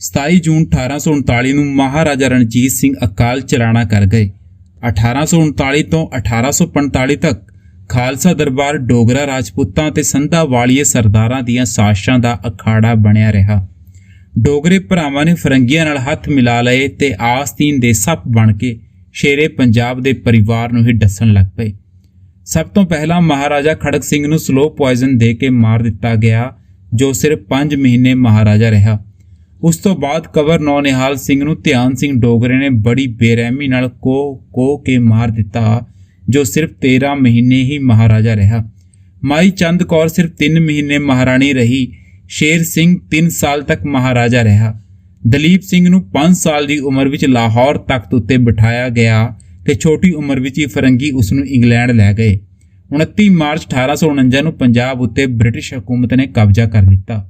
27 ਜੂਨ 1839 ਨੂੰ ਮਹਾਰਾਜਾ ਰਣਜੀਤ ਸਿੰਘ ਅਕਾਲ ਚਲਾਣਾ ਕਰ ਗਏ। 1839 ਤੋਂ 1845 ਤੱਕ ਖਾਲਸਾ ਦਰਬਾਰ ਡੋਗਰਾ ਰਾਜਪੂਤਾਂ ਤੇ ਸੰਧਾ ਵਾਲੀਏ ਸਰਦਾਰਾਂ ਦੀਆਂ ਸਾਸ਼ਾਂ ਦਾ ਅਖਾੜਾ ਬਣਿਆ ਰਿਹਾ। ਡੋਗਰੇ ਭਰਾਵਾਂ ਨੇ ਫਰੰਗੀਆਂ ਨਾਲ ਹੱਥ ਮਿਲਾ ਲਏ ਤੇ ਆਸਤੀਨ ਦੇ ਸੱਪ ਬਣ ਕੇ ਸ਼ੇਰੇ ਪੰਜਾਬ ਦੇ ਪਰਿਵਾਰ ਨੂੰ ਹੀ ਡੱਸਣ ਲੱਗ ਪਏ। ਸਭ ਤੋਂ ਪਹਿਲਾਂ ਮਹਾਰਾਜਾ ਖੜਕ ਸਿੰਘ ਨੂੰ ਸਲੋ ਪੋਇਜ਼ਨ ਦੇ ਕੇ ਮਾਰ ਦਿੱਤਾ ਗਿਆ, ਜੋ ਸਿਰਫ 5 ਮਹੀਨੇ ਮਹਾਰਾਜਾ ਰਿਹਾ। ਉਸ ਤੋਂ ਬਾਅਦ ਕਵਰ ਨੌਨਿਹਾਲ ਸਿੰਘ ਨੂੰ ਧਿਆਨ ਸਿੰਘ ਡੋਗਰੇ ਨੇ ਬੜੀ ਬੇਰਹਿਮੀ ਨਾਲ ਕੋ ਕੋ ਕੇ ਮਾਰ ਦਿੱਤਾ, ਜੋ ਸਿਰਫ 13 ਮਹੀਨੇ ਹੀ ਮਹਾਰਾਜਾ ਰਿਹਾ। ਮਾਈ ਚੰਦ ਕੌਰ ਸਿਰਫ 3 ਮਹੀਨੇ ਮਹਾਰਾਣੀ ਰਹੀ, ਸ਼ੇਰ ਸਿੰਘ 3 ਸਾਲ ਤੱਕ ਮਹਾਰਾਜਾ ਰਿਹਾ। ਦਲੀਪ ਸਿੰਘ ਨੂੰ 5 ਸਾਲ ਦੀ ਉਮਰ ਵਿੱਚ ਲਾਹੌਰ ਤਖਤ ਉੱਤੇ ਬਿਠਾਇਆ ਗਿਆ ਤੇ ਛੋਟੀ ਉਮਰ ਵਿੱਚ ਹੀ ਫਰੰਗੀ ਉਸ ਨੂੰ ਇੰਗਲੈਂਡ ਲੈ ਗਏ। 29 ਮਾਰਚ 1849 ਨੂੰ ਪੰਜਾਬ ਉੱਤੇ ਬ੍ਰਿਟਿਸ਼ ਹਕੂਮਤ ਨੇ ਕਬਜ਼ਾ ਕਰ ਲਿੱਤਾ।